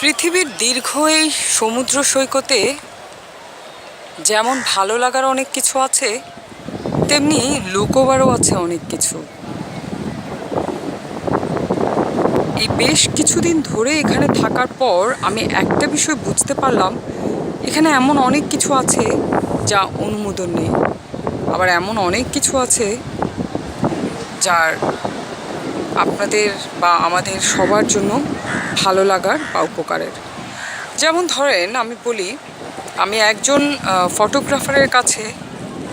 পৃথিবীর দীর্ঘ এই সমুদ্র সৈকতে যেমন ভালো লাগার অনেক কিছু আছে, তেমনি লুকোবারও আছে অনেক কিছু। এই বেশ কিছুদিন ধরে এখানে থাকার পর আমি একটা বিষয় বুঝতে পারলাম, এখানে এমন অনেক কিছু আছে যা অনুমোদন নেই। আবার এমন অনেক কিছু আছে যার আপনাদের বা আমাদের সবার জন্য ভালো লাগার বা উপকারের। যেমন ধরেন আমি বলি, আমি একজন ফটোগ্রাফারের কাছে,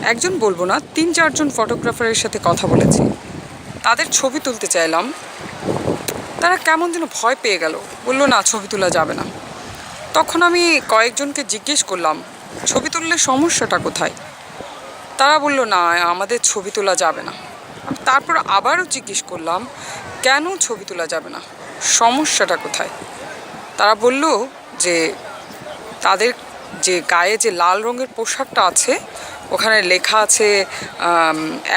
একজন বলব না, তিন চারজন ফটোগ্রাফারের সাথে কথা বলেছি। তাদের ছবি তুলতে চাইলাম। তারা কেমন যেন ভয় পেয়ে গেল। বলল, না, ছবি তোলা যাবে না। তখন আমি কয়েকজনকে জিজ্ঞেস করলাম, ছবি তুললে সমস্যাটা কোথায়? তারা বলল, না, আমাদের ছবি তোলা যাবে না। তারপর আবারও জিজ্ঞেস করলাম, কেন ছবি তোলা যাবে না? সমস্যাটা কোথায়? তারা বলল যে, তাদের যে গায়ে যে লাল রঙের পোশাকটা আছে, ওখানে লেখা আছে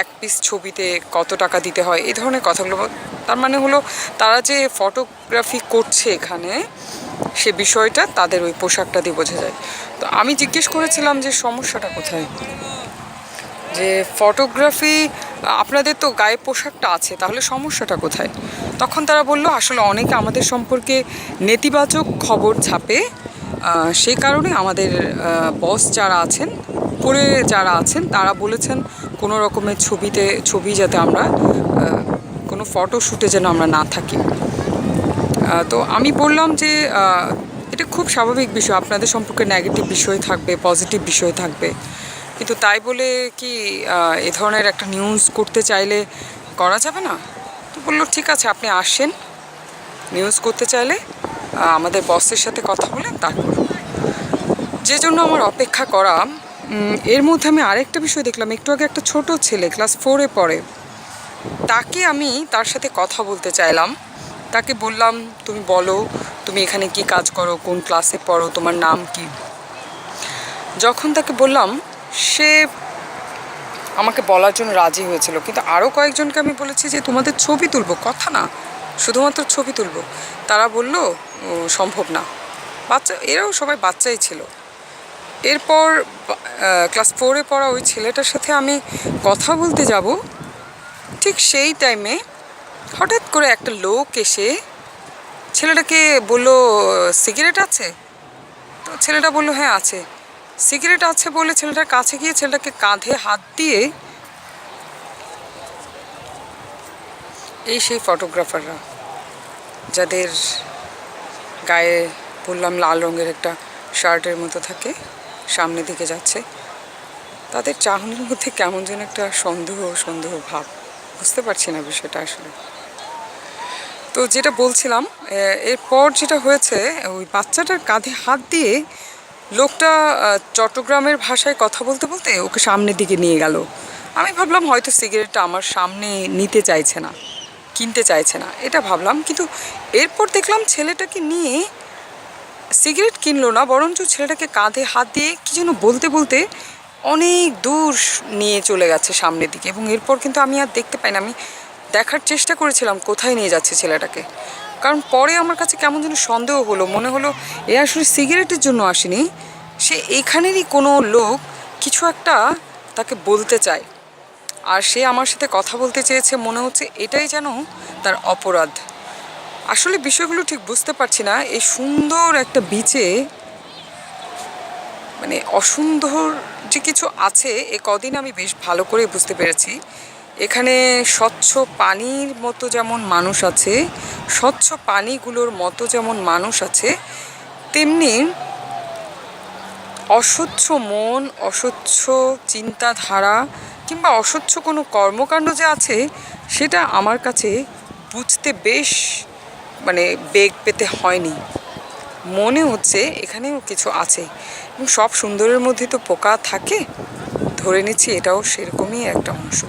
এক পিস ছবিতে কত টাকা দিতে হয়? এই ধরনের কথাগুলো তার মানে হলো তারা যে ফটোগ্রাফি করছে এখানে, সে বিষয়টা তাদের ওই পোশাকটা দিয়ে বোঝা যায়। তো আমি জিজ্ঞেস করেছিলাম যে, সমস্যাটা কোথায়? যে ফটোগ্রাফি আপনাদের তো গায়ে পোশাকটা আছে, তাহলে সমস্যাটা কোথায়? তখন তারা বলল, আসলে অনেকে আমাদের সম্পর্কে নেতিবাচক খবর ছাপে সেই কারণে আমাদের বস যারা আছেন পরে যারা আছেন, তারা বলেছেন কোনো রকমের ছবিতে, ছবি যাতে আমরা কোনো ফটো শ্যুটে যেন আমরা না থাকি। তো আমি বললাম যে এটা খুব স্বাভাবিক বিষয়, আপনাদের সম্পর্কে নেগেটিভ বিষয় থাকবে পজিটিভ বিষয় থাকবে। কিন্তু তাই বলে কি এ ধরনের একটা নিউজ করতে চাইলে করা যাবে না? তো বলল, ঠিক আছে, আপনি আসেন। নিউজ করতে চাইলে আমাদের বসের সাথে কথা বলে তারপর যে জন্য আমার অপেক্ষা করা এর মধ্যে আমি আরেকটা বিষয় দেখলাম। একটু আগে একটা ছোট ছেলে ক্লাস ফোরে পড়ে। তাকে আমি তার সাথে কথা বলতে চাইলাম। তাকে বললাম, তুমি বলো, তুমি এখানে কি কাজ করো? কোন ক্লাসে পড়ো? তোমার নাম কি? যখন তাকে বললাম সে আমাকে বলার জন্য রাজি হয়েছিল। কিন্তু আরও কয়েকজনকে আমি বলেছি যে, তোমাদের ছবি তুলবো। কথা না, শুধুমাত্র ছবি তুলবো। তারা বলল সম্ভব না। বাচ্চা, এরাও সবাই বাচ্চাই ছিল। এরপর ক্লাস ফোরে পড়া ওই ছেলেটার সাথে আমি কথা বলতে যাব। ঠিক সেই টাইমে হঠাৎ করে একটা লোক এসে ছেলেটাকে বলল, সিগারেট আছে? তো ছেলেটা বলল হ্যাঁ আছে। সিগারেট আছে বলে ছেলেটার কাছে গিয়ে ছেলেটাকে কাঁধে হাত দিয়ে এই সেই ফটোগ্রাফাররা, যাদের গায়ে বললাম লাল রঙের একটা শার্টের মতো থাকে সামনের দিকে যাচ্ছে, তাদের চাহনির মধ্যে কেমন যেন একটা সন্দেহ সন্দেহ ভাব। বুঝতে পারছি না বিষয়টা আসলে। তো যেটা বলছিলাম এরপর যেটা হয়েছে, ওই বাচ্চাটার কাঁধে হাত দিয়ে লোকটা চট্টগ্রামের ভাষায় কথা বলতে বলতে ওকে সামনের দিকে নিয়ে গেল। আমি ভাবলাম হয়তো সিগারেটটা আমার সামনে নিতে চাইছে না, কিনতে চাইছে না, এটা ভাবলাম। কিন্তু এরপর দেখলাম ছেলেটাকে নিয়ে সিগারেট কিনলো না, বরঞ্চ ছেলেটাকে কাঁধে হাত দিয়ে কি যেন বলতে বলতে অনেক দূর নিয়ে চলে গেছে সামনের দিকে। এবং এরপর কিন্তু আমি আর দেখতে পাই না, আমি দেখার চেষ্টা করেছিলাম কোথায় নিয়ে যাচ্ছে ছেলেটাকে। কারণ পরে আমার কাছে কেমন যেন সন্দেহ হলো। মনে হলো এ আসলে সিগারেটের জন্য আসেনি। সে এইখানেরই কোনো লোক কিছু একটা তাকে বলতে চায়। আর সে আমার সাথে কথা বলতে চেয়েছে, মনে হচ্ছে এটাই যেন তার অপরাধ। আসলে বিষয়গুলো ঠিক বুঝতে পারছি না। এই সুন্দর একটা বিচে মানে অসুন্দর যে কিছু আছে, এ কদিন আমি বেশ ভালো করে বুঝতে পেরেছি। এখানে স্বচ্ছ পানির মতো যেমন মানুষ আছে, স্বচ্ছ পানিগুলোর মতো যেমন মানুষ আছে, তেমনি অস্বচ্ছ মন, অস্বচ্ছ চিন্তাধারা কিংবা অস্বচ্ছ কোনো কর্মকাণ্ড যে আছে, সেটা আমার কাছে বুঝতে বেশ মানে বেগ পেতে হয়নি। মনে হচ্ছে এখানেও কিছু আছে সব সুন্দরের মধ্যে তো পোকা থাকে, ধরে নিচ্ছি এটাও সেরকমই একটা অংশ।